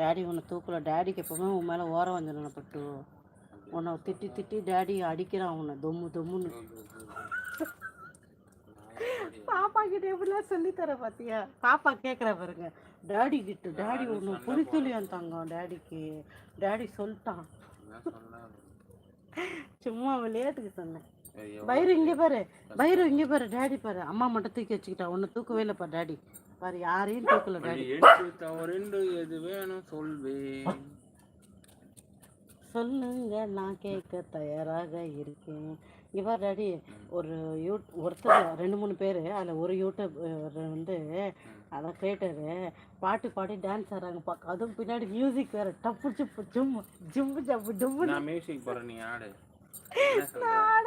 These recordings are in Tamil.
டேடி உன்னை தூக்கல. டேடிக்கு எப்பவுமே உன் மேலே ஓரம் வந்து பட்டு. உன்னை திட்டி திட்டி டேடி அடிக்கிறான் உன்னை. தொம்மு தொம்முன்னு. பாப்பா கிட்ட எப்படிலாம் சொல்லி தர பாத்தியா? பாப்பா கேட்குற பாருங்க. டேடி கிட்ட டேடி ஒன்று பிடிக்கலையாம் தங்கம் டேடிக்கு டேடி சொல்லிட்டான். சும்மா விளையாட்டுக்கு சொன்னேன். பைரு இங்கே பாரு பைரு இங்கே பாரு டேடி பாரு. அம்மா மட்டும் தூக்கி வச்சுக்கிட்டா ஒன்று தூக்கவே இல்லைப்பா டேடி. பாரு யாரையும் தூக்கல டேடி. எடுத்து தவறுண்டு எது வேணும் சொல்வேன். சொல்லுங்க நான் கேட்க தயாராக இருக்கேன். இங்கே பாரு டாடி ஒரு யூ ஒருத்தர் ரெண்டு மூணு பேர் அதில் ஒரு யூடியூப் வந்து அதான் கிரியேட்டரு பாட்டு பாடி டான்ஸ் ஆடுறாங்க பார்க்க அதுவும் பின்னாடி மியூசிக் வேறு டப்பு சுப்பு ஜும்மு ஜும்பு ஜப்பு டும்மு நான் மியூசிக் போறேன் நீ ஆடு. ஆட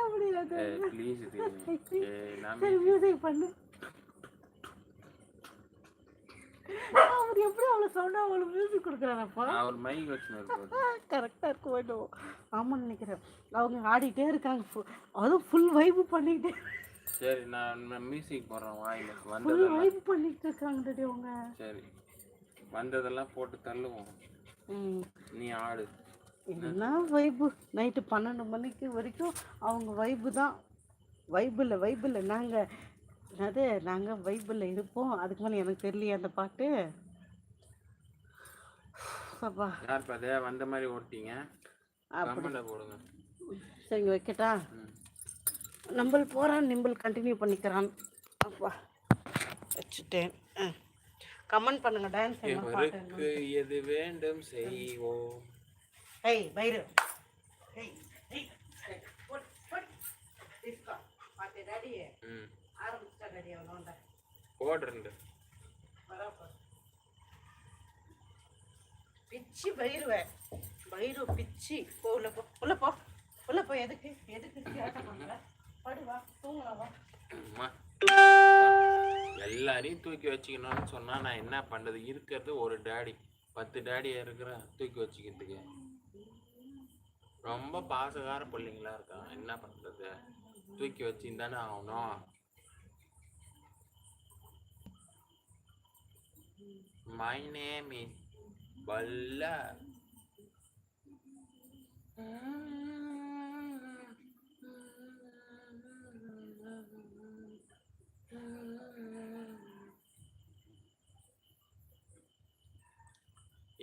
நான் சரி மியூசிக் பண்ணு. அவர் எப்படி அவ்வளோ சவுண்டாக அவ்வளோ மியூசிக் கொடுக்குறாரப்பா அவர் மைக் கரெக்டாக இருக்க வேண்டும் ஆமான்னு நினைக்கிறேன். அவங்க ஆடிட்டே இருக்காங்க அதுவும் ஃபுல் வைப்பு பண்ணிக்கிட்டே சரி நான் மியூசிக் போடுறேன் வாயில ஃபுல் வைப்பு பண்ணிக்கிட்டு இருக்காங்க அவங்க. சரி வந்ததெல்லாம் போட்டு தள்ளுவோம். நீ ஆடு. என்ன வைப்பு நைட்டு பன்னெண்டு மணிக்கு வரைக்கும் அவங்க வைப்பு தான். வைபில் வைபில் நாங்கள் அது நாங்கள் வைபில் இருப்போம். அதுக்கு மேலே எனக்கு தெரியலையே அந்த பாட்டு. அப்பா. யார் வந்த மாதிரி ஓட்டிங்க. போடுங்க. சரிங்க வைக்கட்டா? ம். நம்பள் போகிறான் நிம்பல் கண்டினியூ பண்ணிக்கிறான். அப்பா. வச்சுட்டேன். கமெண்ட் பண்ணுங்க டான்ஸ் எது வேண்டும் செய்வோம்? ஏய் பைரு ஏய் ஏய் போட் போட் டிஸ்கா பாட்டு டாடி ம் ஆரம்பிச்சா டாடி அவனோட போடுறேன் வரப்போ. பிச்சி பயிறுவேன் பயிறு பிச்சி. போ உள்ள போ உள்ள போ. உள்ள போ எதுக்கு? எதுக்கு சேட்டை பண்ணல படு வா தூங்கலாம் வா. எல்லாரையும் தூக்கி வச்சுக்கணும்னு சொன்னா நான் என்ன பண்றது? இருக்கிறது ஒரு டாடி. பத்து டாடியா இருக்கிறேன் தூக்கி வச்சுக்கிறதுக்கு. ரொம்ப பாசகார பிள்ளைங்களா இருக்கான் என்ன பண்றது? தூக்கி வச்சுன்னு ஆகணும். மை நேம் இஸ் பல்லா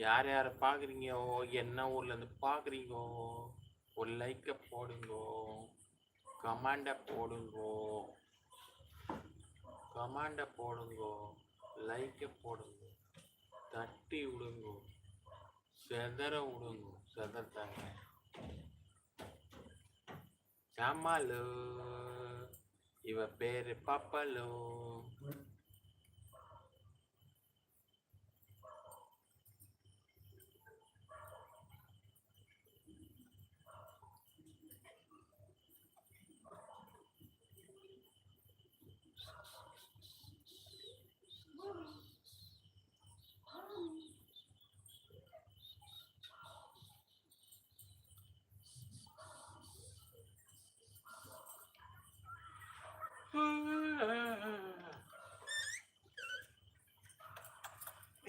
யார் யாரை பார்க்குறீங்கோ? என்ன ஊர்லேருந்து பார்க்குறீங்கோ? ஒரு லைக்கை போடுங்கோ. கமாண்டை போடுங்கோ. கமாண்டை போடுங்கோ. லைக்கை போடுங்க. தட்டி விடுங்கோ. செதற விடுங்கோ. செதறத்தாங்க. சமாலு இவ பேரு பப்பலு.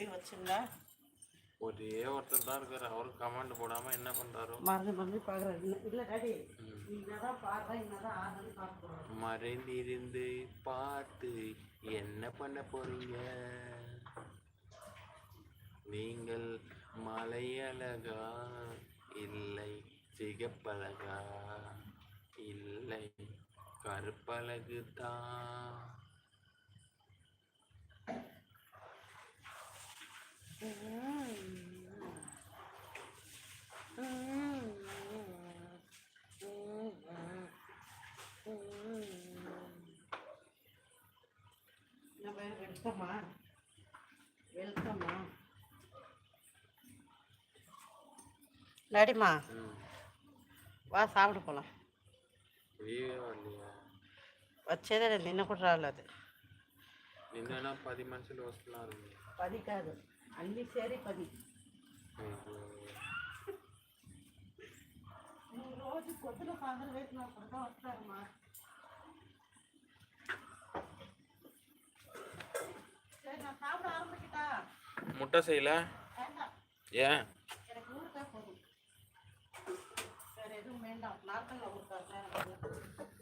போய் வச்சுங்களா ஒரே ஒருத்தர் தான் இருக்காரு. அவரு கமெண்ட் போடாம என்ன பண்றாரோ? மறந்து மறந்து பார்க்குறேன் இல்லை டாடி என்னதான் பாடுறேன் என்னதான் ஆடுறேன்னு பார்க்குறோம் மறைந்திருந்து பார்த்து என்ன பண்ண போறீங்க? நீங்கள் மலையழகா? இல்லை சிகப்பழகா? இல்லை கருப்பழகு தான் நம்ம வெல்கம்மா வெல்கம்மா டாடிம்மா ம் வா சாப்பிட போகலாம் லீவே வரலையா వచ్చేదే నిన్న కూడా రాలేదు నిన్న పది మనుషులు వస్తున్నారు పది కాదు అన్ని సేరి పది అయ్యో. నువ్వు రోజు పొద్దున సాయంత్రం వేసినప్పుడు వస్తారమ్మా முட்டை செய்யல. ஏன்? எனக்கு எதுவும் வேண்டாம். நார்த்தங்காய் ஊருக்கா எனக்கு